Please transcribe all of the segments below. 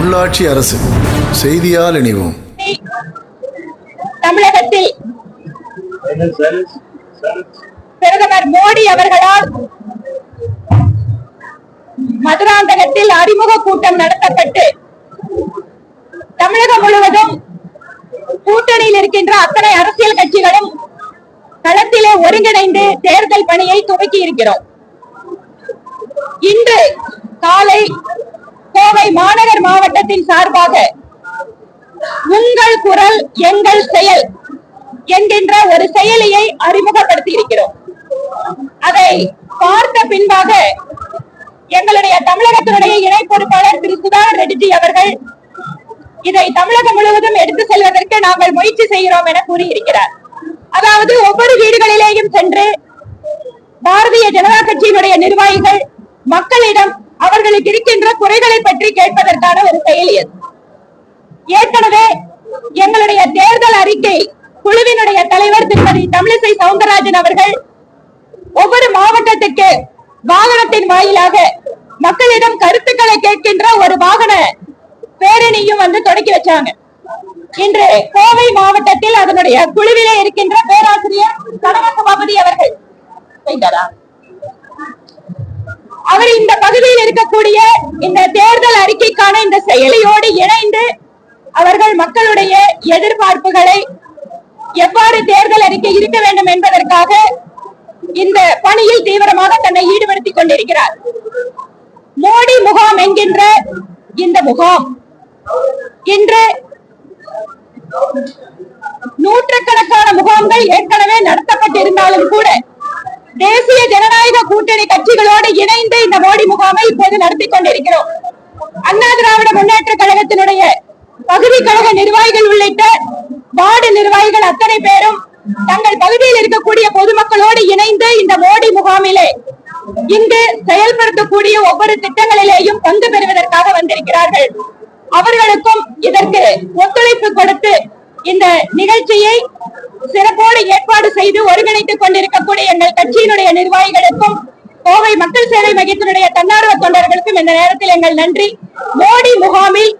உள்ளாட்சி அரசு செய்தியால் இணைவோம். தமிழகத்தில் பிரதமர் மோடி அவர்களால் மதுராந்தகத்தில் அறிமுக கூட்டம் நடத்தப்பட்டு தமிழகம் முழுவதும் கூட்டணியில் இருக்கின்ற அத்தனை அரசியல் கட்சிகளும் களத்திலே ஒருங்கிணைந்து தேர்தல் பணியை துவக்கி இருக்கிறோம் இன்று காலை கோவை மாநகர் மாவட்டத்தின் சார்பாக உங்கள் குரல் எங்கள் செயல் என்கின்ற ஒரு செயலியை அறிமுகப்படுத்தி இருக்கிறோம் அதை பார்த்த பின்பாக எங்களுடைய தமிழகத்தினுடைய இணை பொறுப்பாளர் திரு சுதாகர் ரெட்டிஜி அவர்கள் இதை தமிழகம் முழுவதும் எடுத்து செல்வதற்கு நாங்கள் முயற்சி செய்கிறோம் என கூறியிருக்கிறார். அதாவது ஒவ்வொரு வீடுகளிலேயும் சென்று பாரதிய ஜனதா கட்சியினுடைய நிர்வாகிகள் மக்களிடம் அவர்களுக்கு இருக்கின்ற குறைகளை பற்றி கேட்பதற்கான ஒரு செயலி அது. ஏற்கனவே எங்களுடைய தேர்தல் அறிக்கை குழுவினுடைய தலைவர் திருமதி தமிழிசை சவுந்தரராஜன் அவர்கள் ஒவ்வொரு மாவட்டத்துக்கு வாகனத்தின் வாயிலாக மக்களிடம் கருத்துக்களை கேட்கின்ற ஒரு வாகன பேரணியும் வந்து தொடக்கி வச்சாங்க. இன்று கோவை மாவட்டத்தில் அதனுடைய குழுவிலே இருக்கின்ற பேராசிரியர் கனக சபாபதி அவர்கள். செய்தாரா? அவர் இந்த பகுதியில் இருக்கக்கூடிய இந்த தேர்தல் அறிக்கைக்கான இந்த செயலியோடு இணைந்து அவர்கள் மக்களுடைய எதிர்பார்ப்புகளை எவ்வாறு தேர்தல் அறிக்கை இருக்க வேண்டும் என்பதற்காக இந்த பணியில் தீவிரமாக தன்னை ஈடுபடுத்திக் கொண்டிருக்கிறார். மோடி முகாம் என்கின்ற இந்த முகாம் இன்று நூற்றுக்கணக்கான முகாம்கள் ஏற்கனவே நடத்தப்பட்டிருந்தாலும் கூட தேசிய ஜனநாயக கூட்டணி கட்சிகளோடு இணைந்து இந்த மோடி முகாமை இப்போது நடத்தி கொண்டிருக்கிறோம். அண்ணா திராவிட முன்னேற்ற கழகத்தினுடைய பகுதி கழக நிர்வாகிகள் உள்ளிட்ட வார்டு நிர்வாகிகள் அத்தனை பேரும் தங்கள் பகுதியில் இருக்கக்கூடிய பொதுமக்களோடு இணைந்து இந்த மோடி முகாமிலே இங்கு செயல்படுத்தக்கூடிய ஒவ்வொரு திட்டங்களிலேயும் பங்கு பெறுவதற்காக வந்திருக்கிறார்கள். அவர்களுக்கும் இதற்கு ஒத்துழைப்பு கொடுத்து இந்த நிகழ்ச்சியை சிறப்போடு ஏற்பாடு செய்து ஒருங்கிணைத்துக் கொண்டிருக்கக்கூடிய எங்கள் கட்சியினுடைய நிர்வாகிகளுக்கும் கோவை மக்கள் சேவை மையத்தினுடைய தன்னார்வ தொண்டர்களுக்கும் இந்த நேரத்தில் எங்கள் நன்றி. மோடி முகாமில்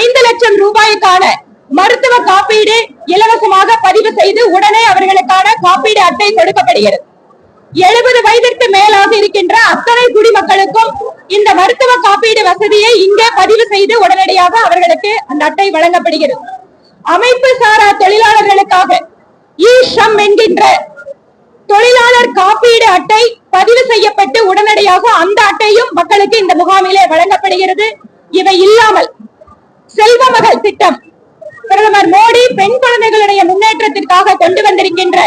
ஐந்து லட்சம் ரூபாய்க்கான மருத்துவ காப்பீடு இலவசமாக பதிவு செய்து உடனே அவர்களுக்கான காப்பீடு அட்டை கொடுக்கப்படுகிறது. எழுபது வயதிற்கு மேலாக இருக்கின்ற அத்தனை குடிமக்களுக்கும் இந்த மருத்துவ காப்பீடு வசதியை இங்கே பதிவு செய்து உடனடியாக அவர்களுக்கு அந்த அட்டை வழங்கப்படுகிறது. அமைப்பு சாரா தொழிலாளர்களுக்காக இ ஷம் என்கின்ற தொழிலாளர் காப்பீடு அட்டை பதிவு செய்யப்பட்டு உடனடியாக அந்த அட்டையும் மக்களுக்கு இந்த முகாமிலே வழங்கப்படுகிறது. இவை இல்லாமல் செல்வ மகள் திட்டம் பிரதமர் மோடி பெண் குழந்தைகளுடைய முன்னேற்றத்திற்காக கொண்டு வந்திருக்கின்ற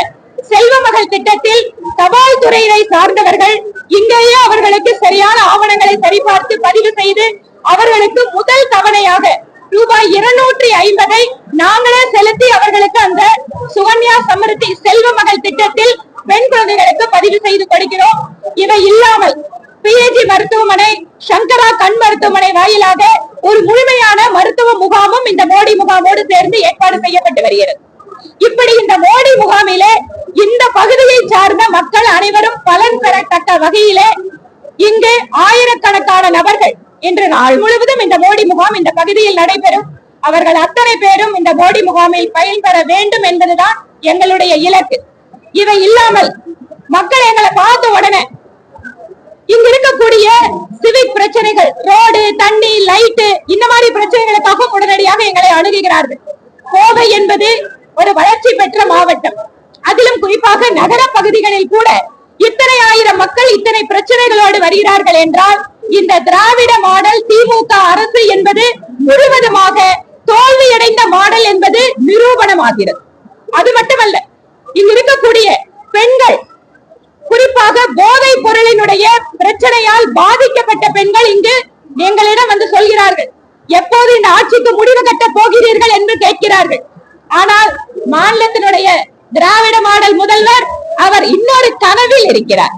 செல்வ மகள் திட்டத்தில் தபால் துறையினை சார்ந்தவர்கள் இங்கேயே அவர்களுக்கு சரியான ஆவணங்களை சரிபார்த்து பதிவு செய்து அவர்களுக்கு முதல் தவணையாக ரூபாய் இருநூற்றி ஐம்பதை நாங்களே செலுத்தி அவர்களுக்கு அந்த சுகன்யா சமிருத்தி செல்வ மகள் திட்டத்தில் பெண் குழந்தைகளுக்கு பதிவு செய்து கொடுக்கிறோம். இவை இல்லாமல் பிஏஜி மருத்துவமனை சங்கரா கண் மருத்துவமனை வாயிலாக ஒரு முழுமையான மருத்துவ முகாமும் இந்த மோடி முகாமோடு சேர்ந்து ஏற்பாடு செய்யப்பட்டு வருகிறது. இப்படி இந்த மோடி முகாமிலே இந்த பகுதியை சார்ந்த மக்கள் அனைவரும் பலன் பெறத்தக்க வகையிலே இங்கு ஆயிரக்கணக்கான நபர்கள் இன்று நாள் முழுவதும் இந்த மோடி முகாம் இந்த பகுதியில் நடைபெறும். அவர்கள் அத்தனை பேரும் இந்த மோடி முகாமில் பயன்பெற வேண்டும் என்பதுதான் எங்களுடைய இலக்கு. இவை இல்லாமல் மக்கள் எங்களை பார்த்த உடனே இங்க இருக்கக்கூடிய சிவிக் பிரச்சனைகள் ரோடு தண்ணி லைட்டு இந்த மாதிரி பிரச்சனைகளுக்காக உடனடியாக எங்களை அணுகுகிறார்கள். கோவை என்பது ஒரு வளர்ச்சி பெற்ற மாவட்டம். அதிலும் குறிப்பாக நகர பகுதிகளில் கூட இத்தனை ஆயிரம் மக்கள் இத்தனை பிரச்சனைகளோடு வருகிறார்கள் என்றால் இந்த திராவிட மாடல் திமுக அரசு என்பது முழுவதுமாக தோல்வியடைந்த மாடல் என்பது நிரூபணமாகிறது. அது மட்டுமல்ல இங்க இருக்கக்கூடிய பெண்கள் குறிப்பாக போதை பொருளினுடைய பிரச்சனையால் பாதிக்கப்பட்ட பெண்கள் இங்கு எங்களிடம் வந்து சொல்கிறார்கள். எப்போது இந்த ஆட்சிக்கு முடிவு கட்ட போகிறீர்கள் என்று கேட்கிறார்கள். ஆனால் மாநிலத்தினுடைய திராவிட மாடல் முதல்வர் அவர் இன்னொரு கனவில் இருக்கிறார்.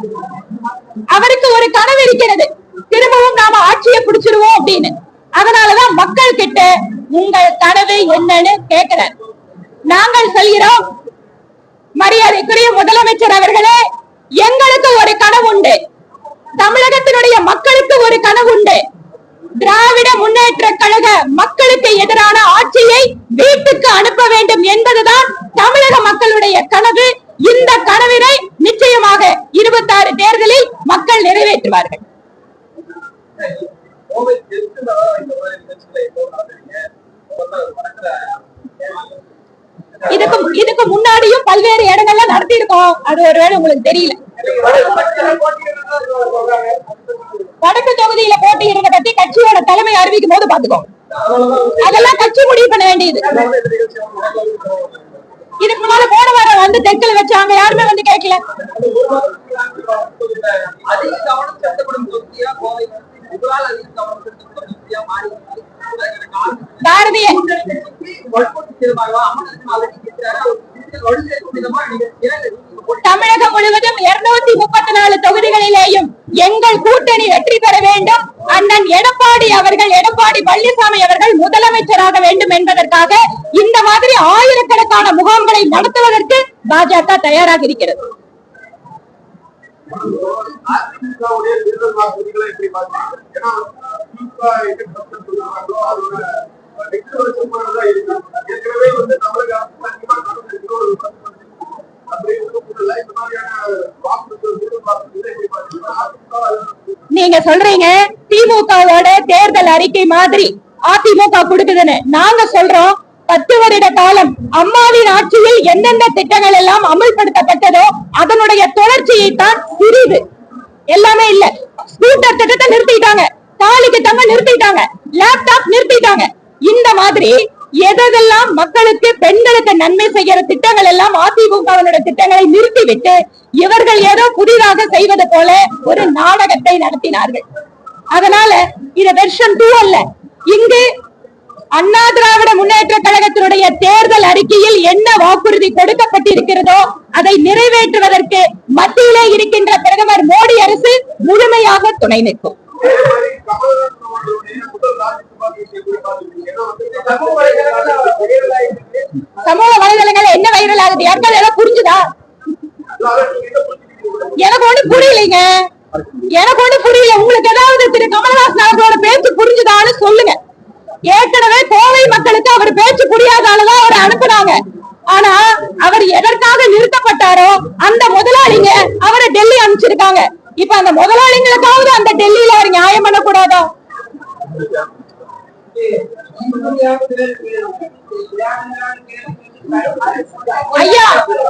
அவருக்கு ஒரு கனவு இருக்கிறது. திரும்பவும் நாம ஆட்சியை பிடிச்சிருவோம் அப்படின்னு. அதனாலதான் மக்கள் கிட்ட உங்கள் கனவு என்னன்னு கேட்கிறார். நாங்கள் சொல்கிறோம் மரியாதைக்குரிய முதலமைச்சர் அவர்களே எங்களுக்கு ஒரு கனவு உண்டு. தமிழகத்தினுடைய மக்களுக்கு ஒரு கனவு உண்டு. திராவிட முன்னேற்ற கழக மக்களுக்கு எதிரான ஆட்சியை வீட்டுக்கு அனுப்ப வேண்டும் என்பதுதான் தமிழக மக்களுடைய கனவு. இந்த கனவினை நிச்சயமாக இருபத்தாறு தேர்தலில் மக்கள் நிறைவேற்றுவார்கள். கோவை தெற்கு இந்த மாதிரி நிகழ்ச்சிகளை இதுக்கு இதுக்கு முன்னாடியும் பல்வேறு இடங்கள்ல நடத்தி இருக்கோம் அது ஒருவேளை உங்களுக்கு தெரியல. வடக்கு தொகுதியில போட்டியிடுறத பத்தி கட்சியோட தலைமை அறிவிக்கும் போது பாத்துக்கோ அதெல்லாம் கட்சி முடிவு பண்ண வேண்டியது. இதுக்கு முன்னால போன வாரம் வந்து தெற்குல வச்சாங்க. யாருமே வந்து கேட்கல. அதிக கவனம் செலுத்தப்படும் தொகுதியா கோவை தமிழகம் முழுவதும் இருநூத்தி முப்பத்தி நாலு தொகுதிகளிலேயும் எங்கள் கூட்டணி வெற்றி பெற வேண்டும். அண்ணன் எடப்பாடி அவர்கள் எடப்பாடி பழனிசாமி அவர்கள் முதலமைச்சராக வேண்டும் என்பதற்காக இந்த மாதிரி ஆயிரக்கணக்கான முகாம்களை நடத்துவதற்கு பாஜக தயாராக இருக்கிறது. அதிமுகவுடைய தேர்தல் வாக்குறுதிகளை எப்படி ஏன்னா, திமுக அதோட வருஷம் இருக்கு. ஏற்கனவே வந்து தமிழக அரசு அதிகமா நீங்க சொல்றீங்க திமுகவோட தேர்தல் அறிக்கை மாதிரி அதிமுக கொடுக்குதுன்னு நாங்க சொல்றோம் பத்து வருட காலம் அம்மாவின் ஆட்சியில் எந்தெந்த திட்டங்கள் எல்லாம் அமல்படுத்தப்பட்டதோ அதனுடைய தொடர்ச்சியை தான் பிரிவு. எல்லாமே இல்ல. ஸ்கூட்டர் திட்டத்தை நிறுத்திட்டாங்க. தாலிக்கு தங்க நிறுத்திட்டாங்க. லேப்டாப் நிறுத்திட்டாங்க. இந்த மாதிரி எதெல்லாம் மக்களுக்கு பெண்களுக்கு நன்மை செய்யற திட்டங்கள் எல்லாம் அதிமுகவினுடைய திட்டங்களை நிறுத்திவிட்டு இவர்கள் ஏதோ புதிதாக செய்வது போல ஒரு நாடகத்தை நடத்தினார்கள். அதனால இது வெர்ஷன் டூ அல்ல. இங்கு அண்ணா திராவிட முன்னேற்ற கழகத்தினுடைய தேர்தல் அறிக்கையில் என்ன வாக்குறுதி கொடுக்கப்பட்டிருக்கிறதோ அதை நிறைவேற்றுவதற்கு மத்தியிலே இருக்கின்ற பிரதமர் மோடி அரசு முழுமையாக துணை நிற்கும். சமூக வலைதளங்கள் என்ன வைரல் ஆகுது? யாருக்காவது ஏதாவது புரிஞ்சுதா? எனக்கு ஒண்ணு புரியலைங்க. எனக்கு ஒண்ணு புரியல. உங்களுக்கு ஏதாவது திரு கமல்ஹாசன் அவர்களோட பேச்சு புரிஞ்சுதான்னு சொல்லுங்க. ஏற்கனவே கோவை மக்களுக்கு அவர் பேச்சு புரியாதாலதான் அவரை அனுப்புனாங்க. ஆனா அவர் எதற்காக நிறுத்தப்பட்டாரோ அந்த முதலாளிங்க அவரை டெல்லி அனுப்பிச்சிருக்காங்க. இப்ப அந்த முதலாளிங்களுக்காவது அந்த டெல்லியில அவர் நியாயம் பண்ணக்கூடாதா? ஐயா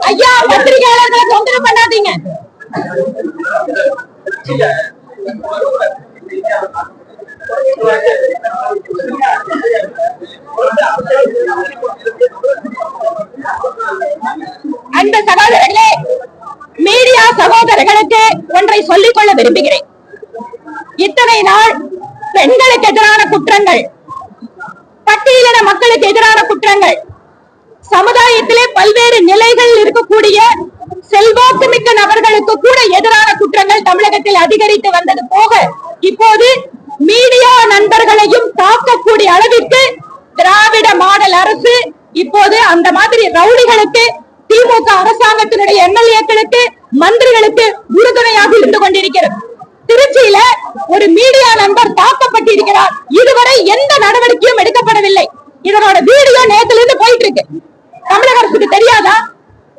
ஐயா பத்திரிகையாளர்களை தொந்தரவு பண்ணாதீங்க. அந்த சகோதரர்களே மீடியா சகோதரர்களுக்கு ஒன்றை சொல்லிக் கொள்ள விரும்புகிறேன். இத்தனை நாள் பெண்களுக்கு எதிரான குற்றங்கள் பட்டியலின மக்களுக்கு எதிரான குற்றங்கள் சமுதாயத்திலே பல்வேறு நிலைகள் இருக்கக்கூடிய செல்வாக்கு மிக்க நபர்களுக்கு கூட எதிரான குற்றங்கள் தமிழகத்தில் அதிகரித்து வந்தது போக இப்போது மீடியா நண்பர்களையும் தாக்கக்கூடிய அளவிற்கு திராவிட மாடல் அரசு இப்போது அந்த மாதிரி ரவுடிகளுக்கு திமுக அரசாங்கத்தினுடைய எம்எல்ஏக்களுக்கு மந்திரிகளுக்கு உறுதுணையாக இருந்து கொண்டிருக்கிறது. திருச்சியில ஒரு மீடியா நண்பர் தாக்கப்பட்டிருக்கிறார். இதுவரை எந்த நடவடிக்கையும் எடுக்கப்படவில்லை. இதனோட வீடியோ நேத்துல இருந்து போயிட்டு இருக்கு தமிழக அரசுக்கு தெரியாதா?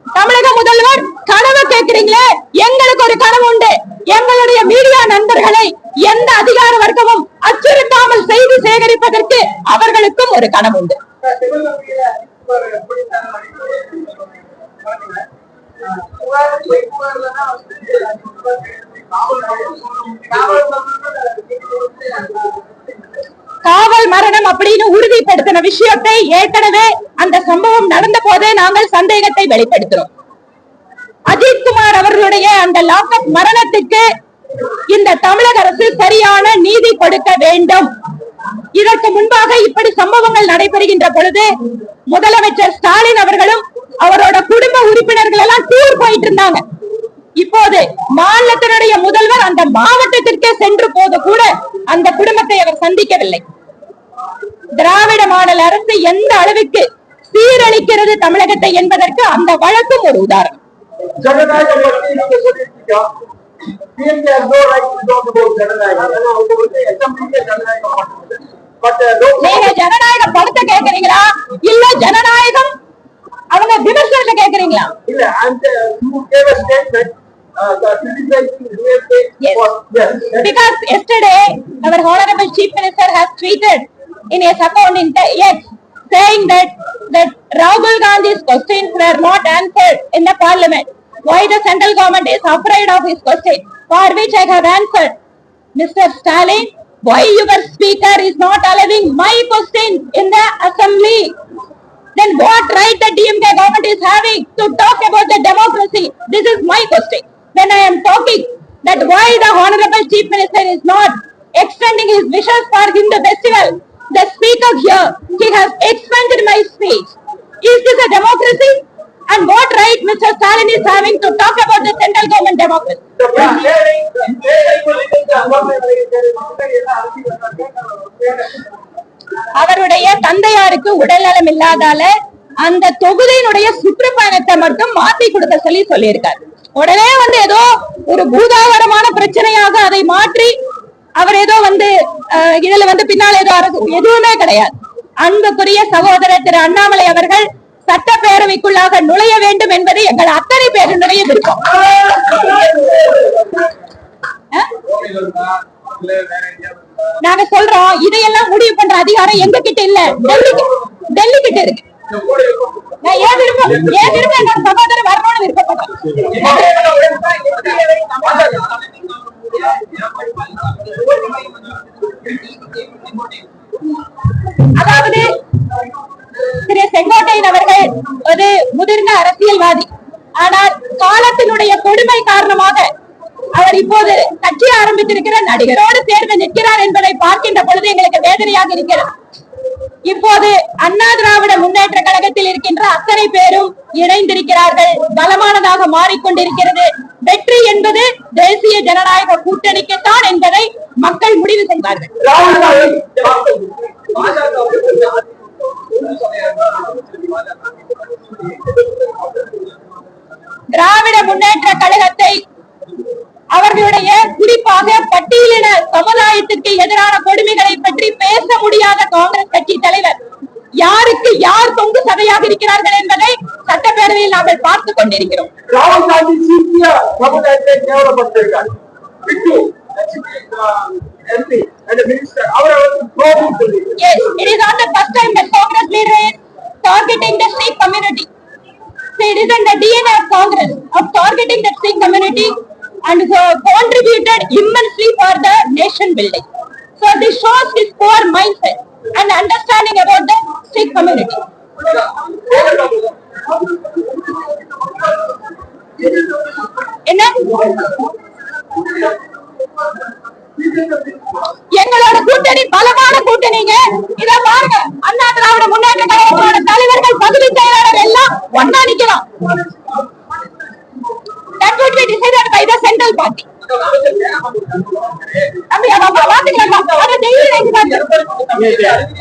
தமிழக முதல்வர் கனவு கேட்கிறீங்களே எங்களுக்கு ஒரு கனவு உண்டு எங்களுடைய மீடியா நண்பர்களை எந்த அதிகார வர்க்கமும் அச்சுறுத்தாமல் செய்தி சேகரிப்பதற்கு பணம் உண்டு காவல் மரணம் அப்படின்னு உறுதிப்படுத்தின விஷயத்தை ஏற்கனவே அந்த சம்பவம் நடந்த போதே நாங்கள் சந்தேகத்தை வெளிப்படுத்துறோம் அஜித்குமார் அவர்களுடைய அந்த லாக்அப் மரணத்துக்கு இந்த தமிழக அரசு சரியான நீதி கொடுக்க வேண்டும் இதற்கு முன்பாக இப்படி சம்பவங்கள் நடைபெறுகின்ற பொழுது முதலமைச்சர் ஸ்டாலின் அவர்களும் அவரோட குடும்ப உறுப்பினர்கள் எல்லாம் டூர் போயிட்டு இருந்தாங்க. இப்போது மாநிலத்தினுடைய முதல்வர் அந்த மாவட்டத்திற்கே சென்று போது கூட அந்த குடும்பத்தை அவர் சந்திக்கவில்லை. திராவிட மாடல் அரசு எந்த அளவுக்கு சீரழிக்கிறது தமிழகத்தை என்பதற்கு அந்த வழக்கும் ஒரு உதாரணம். ஜனநாயகம் நீங்க ஜனநாயக படத்தை கேக்குறீங்களா இல்ல ஜனநாயகம் அவங்க விமர்சனத்தை கேக்குறீங்களா இல்ல அந்த Yes. Because yesterday our honorable chief minister has tweeted in his account in yes, saying that that Rahul Gandhi's questions were not answered in the parliament. Why the central government is afraid of his questions? For which I have answered, Mr. Stalin, why your speaker is not allowing my question in the assembly? Then what right the DMK government is having to talk about the democracy? This is my question. When I am talking that why the honorable chief minister is not extending his wishes for Hindu festival, the speaker here, he has expanded my speech. Is this a democracy? And what right Mr. Stalin is having to talk about the central government democracy? அவருடைய தந்தையாருக்கு உடல்நலம் இல்லாதால அந்த தொகுதியினுடைய சுற்றுப்பயணத்தை மட்டும் மாத்தி கொடுக்க சொல்லி சொல்லியிருக்காரு உடனே வந்து ஏதோ ஒரு பூதாகரமான பிரச்சனையாக அதை மாற்றி அவர் ஏதோ வந்து அஹ், இதுல வந்து பின்னால் ஏதோ அரசு எதுவுமே கிடையாது அன்புக்குரிய சகோதரர் திரு அண்ணாமலை அவர்கள் சட்டப்பேரவைக்குள்ளாக நுழைய வேண்டும் என்பது எங்கள் அத்தனை பேருடைய விருப்பம். நாங்க சொல்றோம் இதையெல்லாம் முடிவு பண்ற அதிகாரம் எங்க கிட்ட இல்ல. டெல்லி டெல்லி கிட்ட இருக்கு. நான் ஏன் விருப்பம் ஏன் விருப்பம் என்னோட சகோதரர் வரணும்னு விருப்பப்படுறேன் அதாவது திரு செங்கோட்டையன் அவர்கள் ஒரு முதிர்ந்த அரசியல்வாதி. ஆனால் காலத்தினுடைய கொடுமை காரணமாக அவர் இப்போது கட்சி ஆரம்பித்திருக்கிற நடிகரோடு சேர்ந்து நிற்கிறார் என்பதை பார்க்கின்ற பொழுது எங்களுக்கு வேதனையாக இருக்கிறது. இப்போது அண்ணா திராவிட முன்னேற்ற கழகத்தில் இருக்கின்ற அத்தனை பேரும் இணைந்திருக்கிறார்கள். பலமானதாக மாறிக்கொண்டிருக்கிறது. வெற்றி என்பது தேசிய ஜனநாயக கூட்டணிக்குத்தான் என்பதை மக்கள் முடிவு செய்வார்கள் திராவிட முன்னேற்ற கழகத்தை அவர்களுடைய குறிப்பாக பட்டியலின சமுதாயத்திற்கு எதிரான கொடுமைகளை பற்றி பேச முடியாத காங்கிரஸ் கட்சி தலைவர். யாருக்கு யார் தொங்கு சதையாக இருக்கிறார்கள் என்பதை சட்டப்பேரவையில் நாங்கள் பார்த்துக் கொண்டிருக்கிறோம். ராகுல் காந்தி சீக்கிய சமுதாயத்தை கேவலப்படுத்திருக்கார் அவரை வந்து கோபம் சொல்லி Yes, it is not the first time that Congress leader is targeting the Sikh community. So it is in the DNA of Congress of targeting the Sikh community and who contributed immensely for the nation building. So this shows his poor mindset and understanding about the Sikh community. எங்களோட கூட்டணி Obrigado.